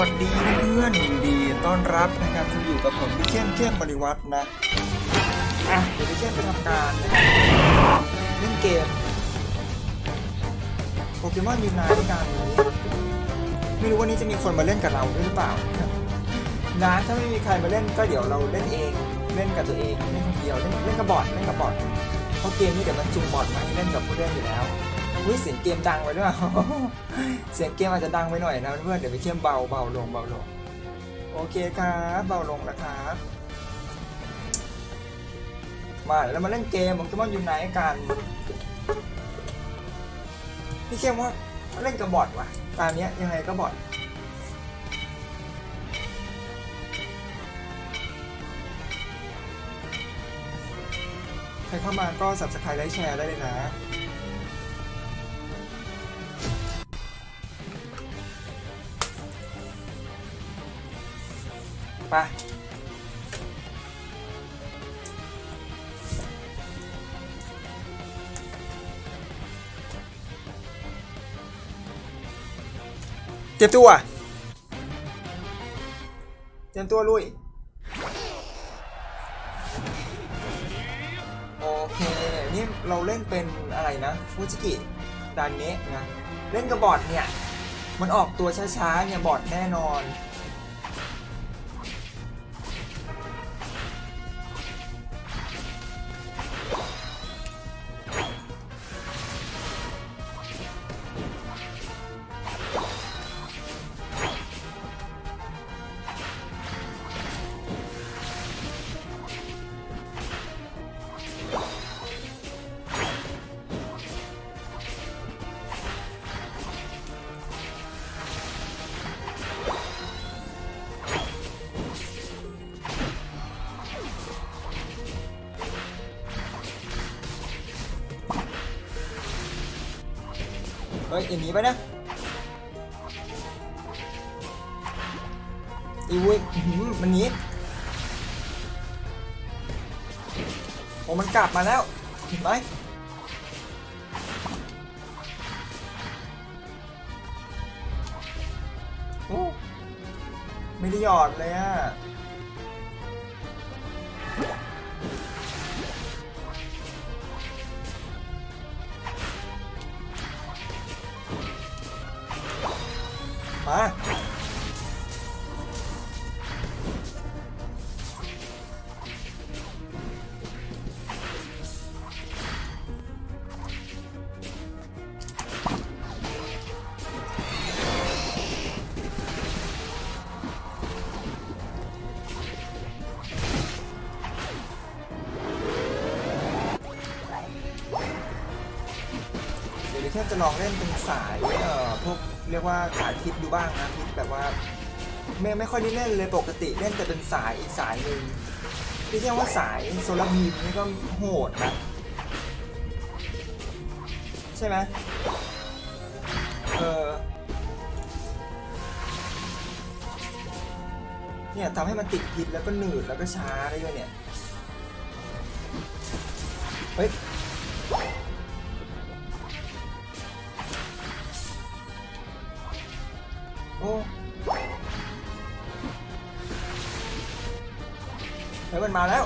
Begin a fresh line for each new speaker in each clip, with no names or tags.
วัสดีเพื่อนๆยินดีต้อนรับนะครับที่อยู่กับผมพี่เข้มเข้มบริวัฒน์นะอะเดี๋ยวพี่เข้มไปทำการนะครับเล่นเกมโปเกมอนยูไนต์กันนี้ไม่รู้วันนี้จะมีคนมาเล่นกับเราด้วยหรือเปล่านะถ้าไม่มีใครมาเล่นก็เดี๋ยวเราเล่นเองเล่นกับตัวเองเล่นคนเดียวเล่นเล่นกับบอทเล่นกับบอทเพราะเกมนี้เดี๋ยวมันจุงบอทมาให้เล่นกับผู้เล่นอยู่แล้ว อุ้ยเสียงเกมดังไปด้วยเสียงเกมอาจจะดังไปหน่อยนะเพื่อนเดี๋ยวไปเข้มเบาเบาลงเบาลง โอเคครับเบาลงนะครับมาเดี๋ยวเรามาเล่นเกมโปเกมอนอยู่ไหนกันพี่เข้มว่าเล่นกับบอทว่ะตามเนี้ยยังไงก็บอทใครเข้ามาก็ subscribe ไลค์แชร์ได้เลยนะ ไปเตรียมตัว เตรียมตัวลุย โอเค นี่เราเล่นเป็นอะไรนะ ฟูจิกิดานเนะนะ เล่นกับบอดเนี่ย มันออกตัวช้าๆ เนี่ย บอดแน่นอน อย่างนี้ไปนี่ยอีวุ้ยมันหนี้โอ้มันกลับมาแล้วเห็นไหมโอ้ไม่ได้หยอดเลยอะ เดี๋ยวดิฉันจะลองเล่นเป็นสายเอ่อพวกเรียกว่าสายทิศดูบ้างนะทิศแบบว่าไม่ไม่ค่อยได้เล่นเลยปกติเล่นแต่เป็นสายอีกสายหนึ่งที่เรียกว่าสายโซลาร์บีมนี่ก็โหดนะใช่ไหมเออเนี่ยทำให้มันติดพิษแล้วก็หนืดแล้วก็ช้าได้ด้วยเนี่ย เฮ้ย เฮ้ยมันมาแล้ว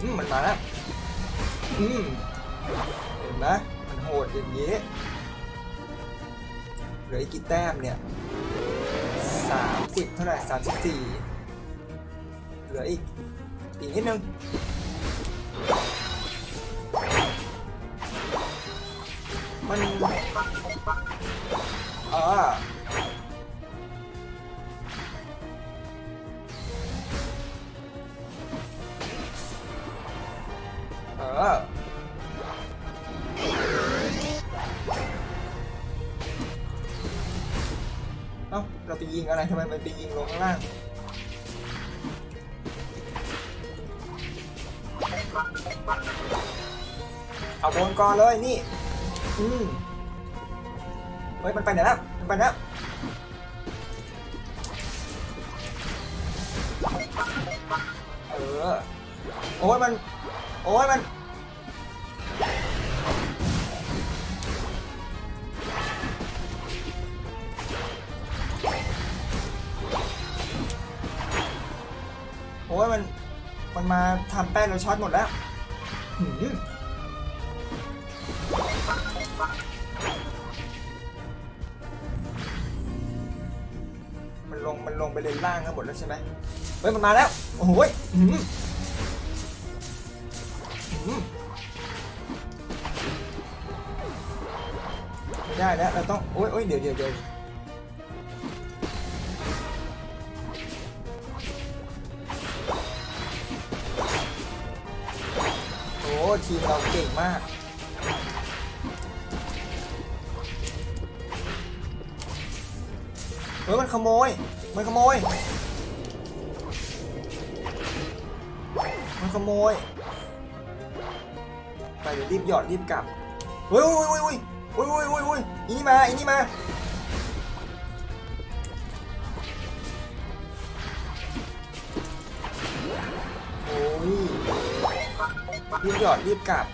อืมมันมาแล้วอืมเห็นไหมมันโหดอย่างนี้เหลืออีกกี่แต้มเนี่ยสามสิบเท่าไหร่สามสิบสี่เหลืออีกอีกนิดนึง มันเออเออเอ้าเราไปยิงอะไรทำไมมันไปยิงลงข้างล่างเอาบนก่อนเลยนี่ อืมเฮ้ยมันไปไหนแล้วมันไปแล้วเออโอ้ยมันโอ้ยมันโอ้ยมันมันมาทำแป้งเราช็อตหมดแล้ว เลนล่างกันหมดแล้วใช่ไหมเฮ้ยมันมาแล้ว โอ้โหยไม่ได้แล้วเราต้องโอ้ยโอ้ยเดี๋ยวเดี๋ยวเดี๋ยวโอ้ทีมเราเก่งมากเฮ้ยมันขโมย มันขโมย มันขโมย ไปเดี๋ยวรีบหยอดรีบกลับเฮ้ยอุ้ยอุ้ยอุ้ยอุ้ยอุ้ยอุ้ยอุ้ยอีนี่มาอีนี่มา โอ้ย รีบหยอดรีบกลับ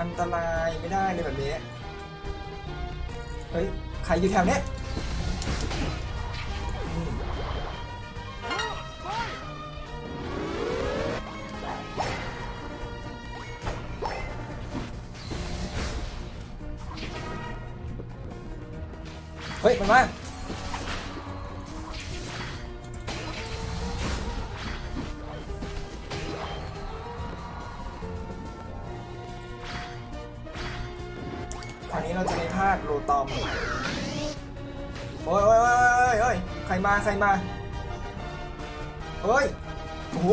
อันตรายไม่ได้เลยแบบนี้ เฮ้ยใครอยู่แถวเนี้ยเฮ้ยมันมา ใครมาใครมาเฮ้ยโอ้โหไ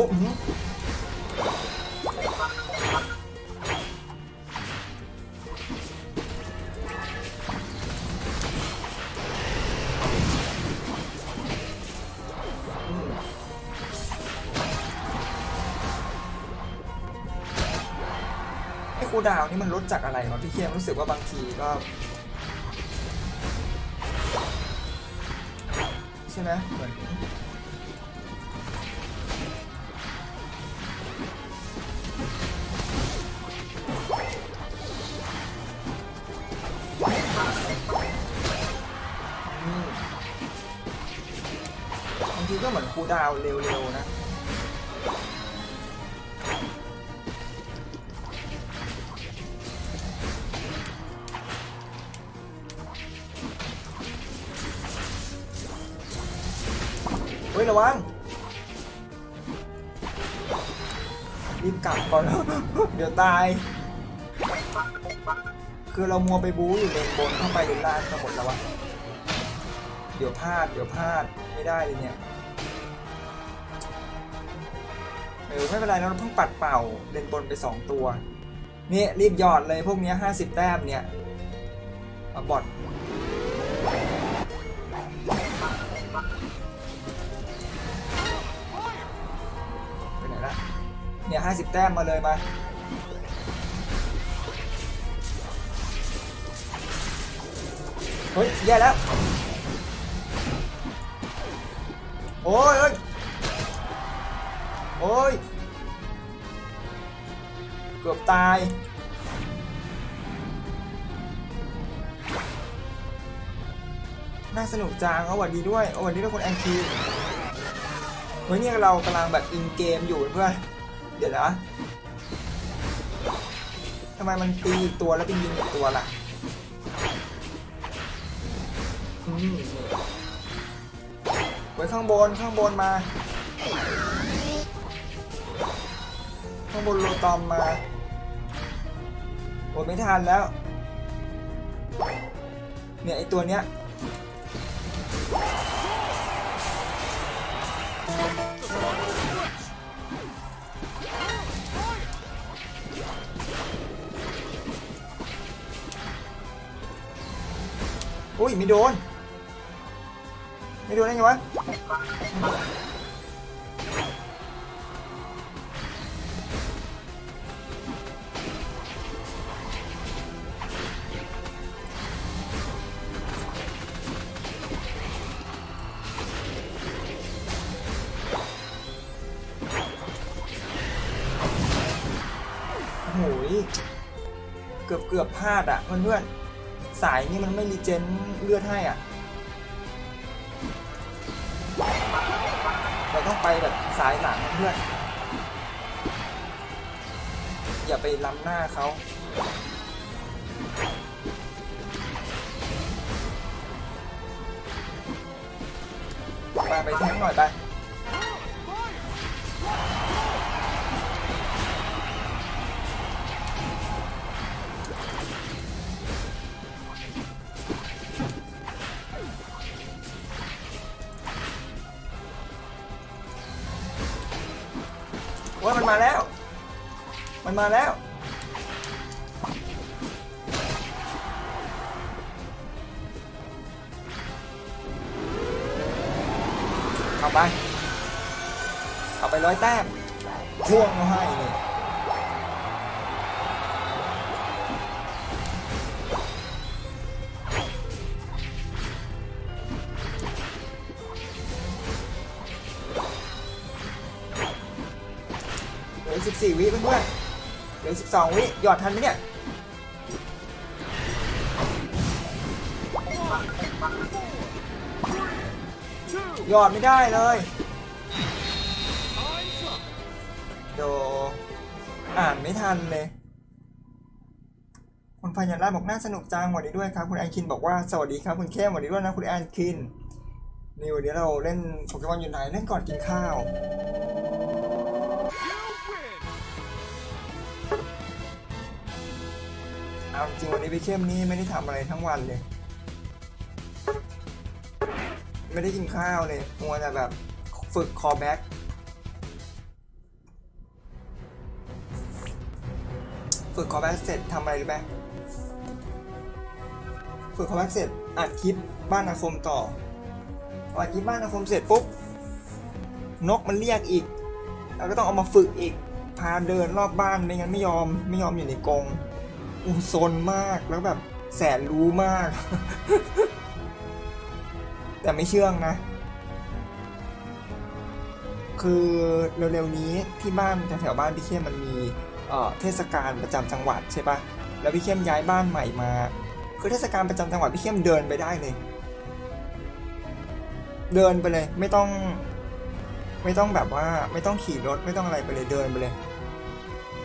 อ้คูดาวนี่มันลดจากอะไรวะพี่เคียมรู้สึกว่าบางทีก็ ช่ไหมเหมือนบางทีก็เหมือนคูดาวเร็ว ฮ้ยระวังรีบกลับก่อน เดี๋ยวตาย คือเรามัวไปบู๊อยู่เลนบนเข้าไปเลนล่างก็หมดแล้ววะเดี๋ยวพลาดเดี๋ยวพลาดไม่ได้เลยเนี่ยเออไม่เป็นไรเราเพิ่งปัดเป่าเลนบนไป 2 ตัว นี่รีบหยอดเลยพวกนี้50 แต้มเนี่ยบอด เนี่ยห้าสิบแต้มมาเลยมาเฮ้ยแย่แล้ว โอ้ยเอ้ยโอ้ย เกือบตายน่าสนุกจังเอาวัดดีด้วยเอาวัดดีด้วยคุณแอนคีเฮ้ยเนี่ยเรากำลังแบบอินเกมอยู่เพื่อน เดี๋ยวนะทำไมมันตีอีกตัวแล้วเป็นยิงอีกตัวล่ะอืมไว้ข้างบนข้างบนมา ข้างบนโลตอมมาโอ้ไม่ทันแล้ว เนี่ยไอตัวเนี้ย อุ้ยไม่โดน ไม่โดนได้ไงวะโอ้ยเกือบเกือบพลาดอะเพื่อนๆ สายนี่มันไม่รีเจนเลือดให้อะ เราต้องไปแบบสายหลังเพื่อน อย่าไปล้ำหน้าเขาไปไปแทงหน่อยไป มันมาแล้ว เอาไป เอาไปร้อยแต้มพ่วงเขาให้เลยเหลือสิบสี่วิเพื่อนๆเห ลือสิบสองวิหยอดทันไหมเนี่ยหยอดไม่ได้เลยโดอ่านไม่ทันเลยคุณพยันราบอกน่าสนุกจังวัสดีด้วยครับ คุณแอคินบอกว่าสวัสดีครับคุณเข้มสวัสดีด้วยนะคุณแอคินนี่วันนี้เราเล่นโปเกมอนยูไนเล่นก่อนกินข้าว เอาจริงวันนี้พี่เข้มนี่ไม่ได้ทำอะไรทั้งวันเลย ไม่ได้กินข้าวเลยมัวแต่แบบฝึกคอแบ็กฝึกคอแบ็กเสร็จทำอะไรรู้ไหมฝึกคอแบ็กเสร็จอัดคลิปบ้านอาคมต่ออัดคลิปบ้านอาคมเสร็จปุ๊บนกมันเรียกอีกแล้วก็ต้องเอามาฝึกอีก พาเดินรอบบ้านไม่งั้นไม่ยอมไม่ยอมอยู่ในกรง อูซนมากแล้วแบบแสนรู้มาก แต่ไม่เชื่องนะ คือเร็วๆนี้ที่บ้านแถวๆบ้านพี่เข้มมันมีเทศกาลประจำจังหวัดใช่ปะแล้วพี่เข้มย้ายบ้านใหม่มา คือเทศกาลประจำจังหวัดพี่เข้มเดินไปได้เลย เดินไปเลย ไม่ต้อง ไม่ต้องแบบว่า ไม่ต้องขี่รถไม่ต้องอะไรไปเลยเดินไปเลย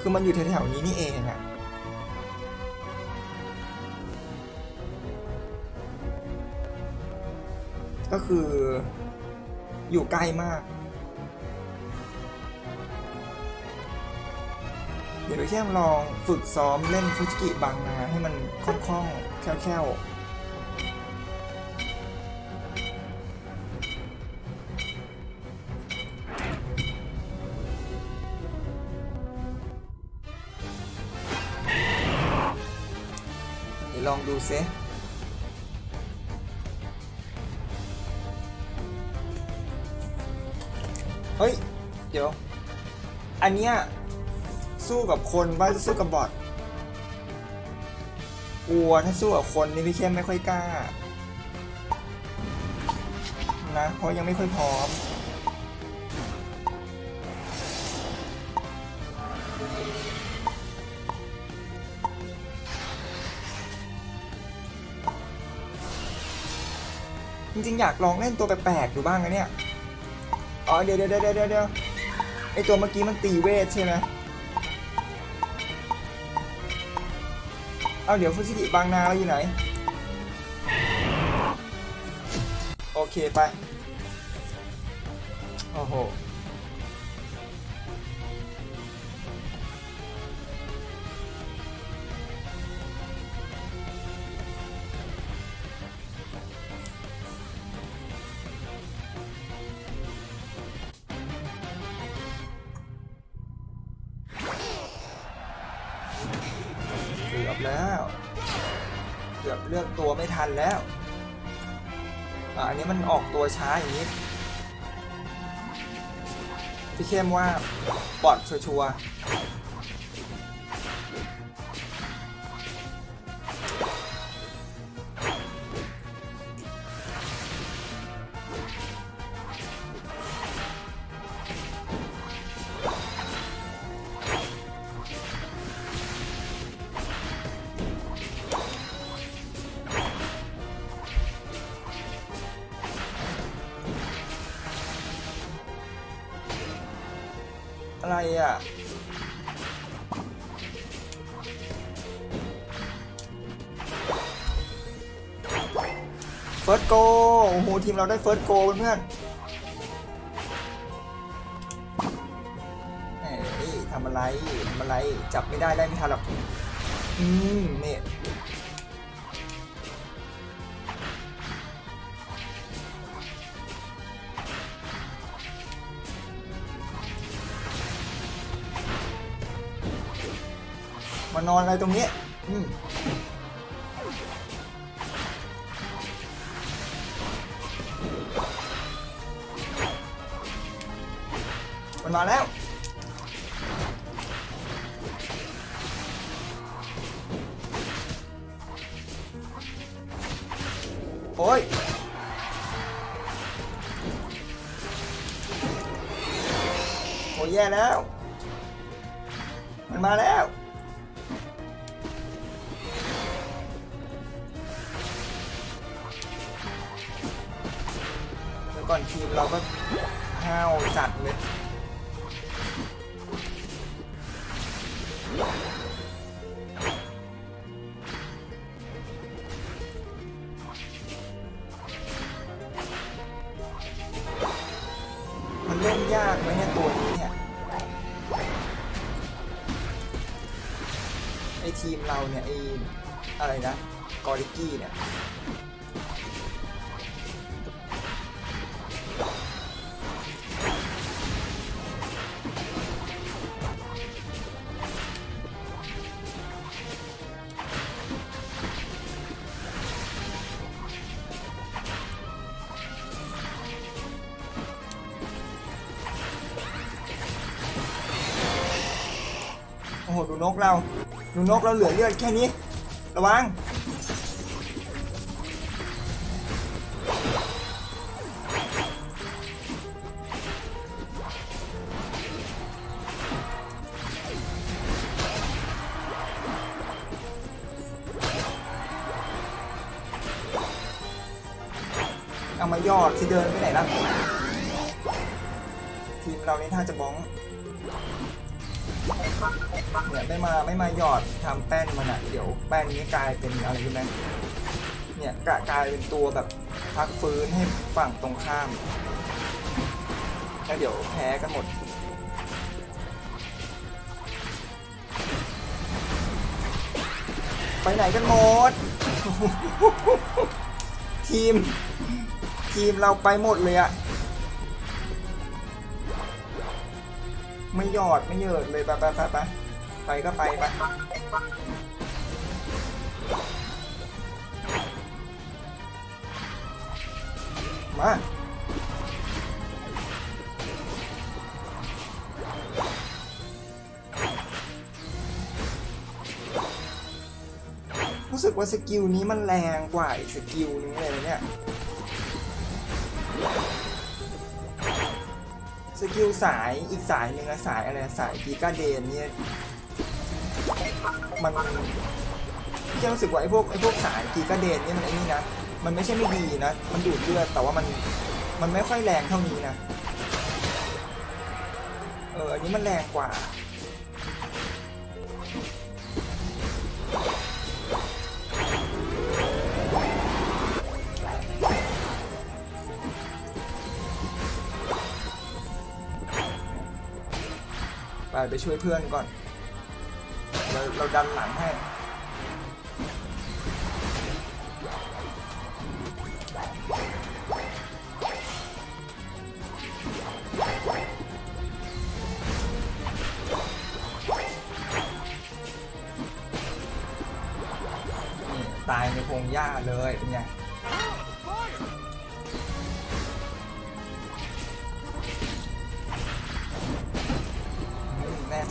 คือมันอยู่แถวๆนี้นี่เองอะ ก็คืออยู่ใกล้มากเดี๋ยวเราแค่ลองฝึกซ้อมเล่นฟุจิกิบางนาให้มันคล่องๆแคล่วๆเดี๋ยวลองดูเซ ฮ้ย เดี๋ยว อันเนี้ยสู้กับคนว่าจะสู้กับบอทกลัวถ้าสู้กับคนนี่พี่เข้มไม่ค่อยกล้า นะเพราะยังไม่ค่อยพร้อม จริงๆ อยากลองเล่นตัวแปลกๆดูบ้างนะเนี่ย อ๋อเดี๋ยวเดี๋ยวเดี๋ยวเดี๋ยวเดี๋ยวไอตัวเมื่อกี้มันตีเวทใช่ไหมเอาเดี๋ยวฟุซิกิบางนาเราอยู่ไหน โอเคไป โอ้โห ทันแล้วอะอันนี้มันออกตัวช้าอย่างนี้ พี่เข้มว่าบอดชัวร์ อะไรอะเฟิร์สโกโอ้โหทีมเราได้เฟิร์สโกเพื่อนเฮ้ยทำอะไรทำอะไร จับไม่ได้ได้ไม่ทันหรอก อืมเนี่ย มานอนอะไรตรงนี้อืมมันมาแล้ว ยากไหมเนี่ยตัวนี้เนี่ยไอทีมเราเนี่ยไออะไรนะกอริกี้เนี่ย นกเราเหลือเลือดแค่นี้ ระวังเอามายอดสิเดินไปไหนล่ะทีมเรานี่ถ้าจะบ้อง เนี่ยไม่มาไม่มาหยอดทำแป้นมันอะเดี๋ยวแป้นนี้กลายเป็นอะไรรู้ไหมเนี่ยกะกลายเป็นตัวแบบพักฟื้นให้ฝั่งตรงข้ามแล้วเดี๋ยวแพ้กันหมดไปไหนกันหมด ทีม ทีมเราไปหมดเลยอะ ไม่หยอดไม่เยิดเลยไปไปไปไปไปก็ไปไปมารู้สึกว่าสกิลนี้มันแรงกว่าอีกสกิลนึงเลยเนี่ย กิลสายอีกสายหนึ่งอะสายอะไรสายกีกาเดนเนี่ยมันพี่รู้สึกว่าไอ้พวกไอ้พวกสายกีกาเดนเนี่ยมันไอ้นี่นะมันไม่ใช่ไม่ดีนะ มันดูดเลือดแต่ว่ามันมันไม่ค่อยแรงเท่านี้นะเอออันนี้มันแรงกว่า ไปไปช่วยเพื่อนก่อน เราเราดันหลังให้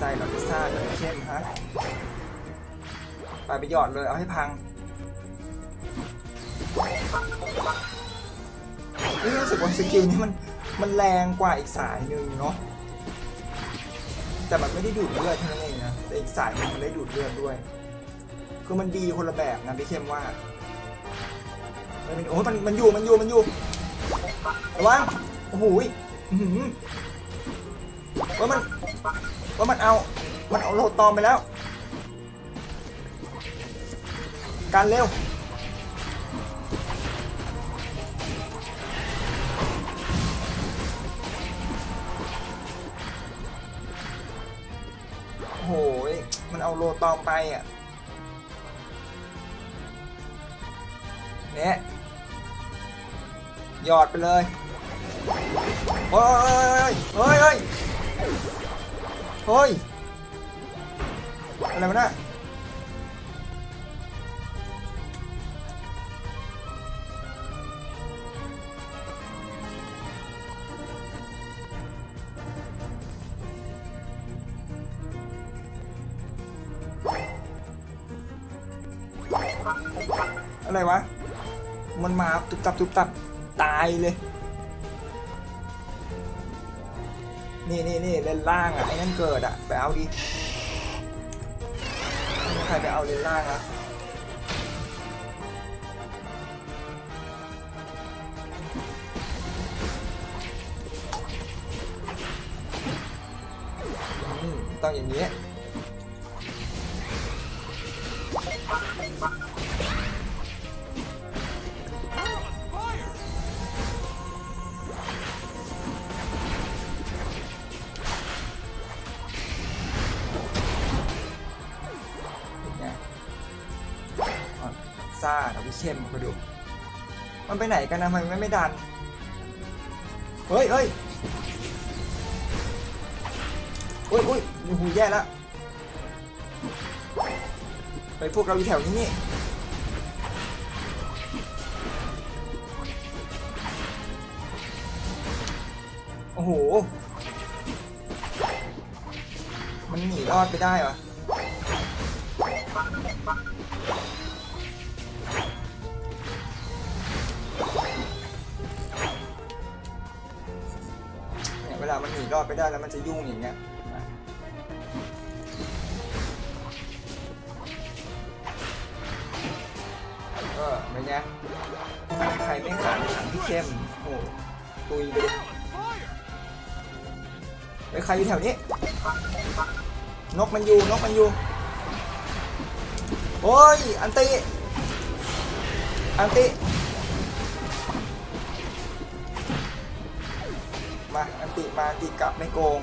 ใจเรอพิซซ่าเดี๋ยวเข้มฮะไปไปหยอดเลยเอาให้พังนี่รู้สึกว่าสกิลนี้มันมันแรงกว่าอีกสายหนึ่งเนาะแต่มันไม่ได้ดูดเลือดเท่านั้นเองนะแต่อีกสายมันได้ดูดเลือดด้วย คือมันดีคนละแบบนะพี่เข้มว่ามันเป็นโอ้มันมันอยู่มันอยู่มันอยู่ระวังโอ้โหว่ามัน ว่ามันเอา มันเอาโลตอมไปแล้ว การเร็ว โอ้โหยมันเอาโลตอมไปอะเนี่ยหยอดไปเลย โอ้ยเฮ้ยเฮ้ย เฮ้ย อะไรวะน่ะอะไรวะ มันมาตุบตับตุบตับ ตายเลย นี่นี่นี่เลนล่างอะไอ้นั่นเกิดอะไปเอาดีใครไปเอาเลนล่างอะต้องอย่างนี้ เข้มมาดู มันไปไหนกันนะทำไมมันไม่ดัน เฮ้ยเฮ้ยอุ้ยอุ้ยโอ้โหแย่แล้วไปพวกเราอยู่แถวนี้นี่โอ้โห มันหนีรอดไปได้เหรอ รอดไปได้แล้วมันจะยุ่งอย่างเงี้ยนะเออเป็นไงใครไม่ขังขังที่เข้มโอ้ตุยไปไปใครอยู่แถวนี้ นกมันอยู่ นกมันอยู่ โอ้ย อันติ อันติ มาอันติมาอันติกลับไม่โกง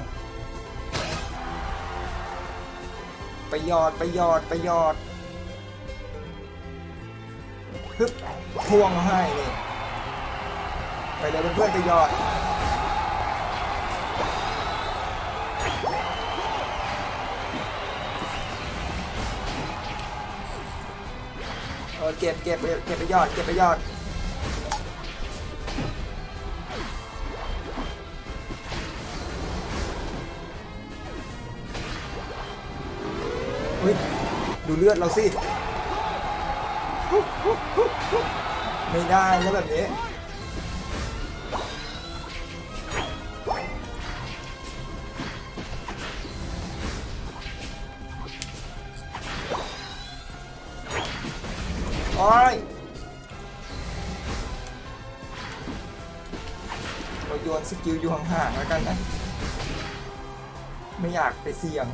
ไปยอดไปยอดไปยอดฮึบทวงเอาให้นี่ไปเลยเพื่อนๆไปยอดเออเก็บเก็บเก็บไปยอดเก็บไปยอด ฮ้ยดูเลือดเราสิ ไม่ได้แล้วแบบนี้ โอ้ยเราโยนสกิลอยู่ห่างๆแล้วกันนะ ไม่อยากไปเสี่ยง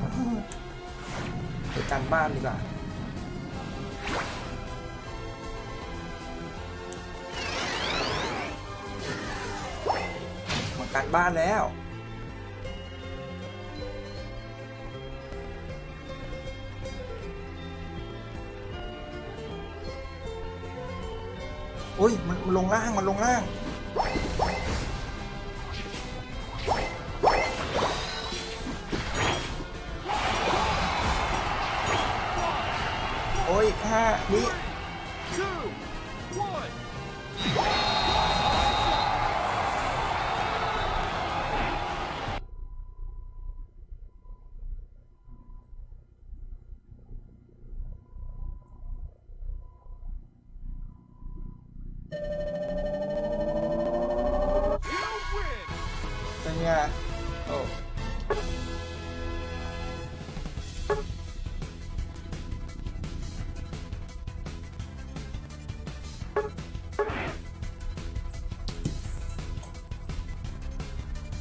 ไปกันบ้านดีกว่ามากันบ้านแล้วอุ้ยมันมันลงล่าง มันลงล่าง ย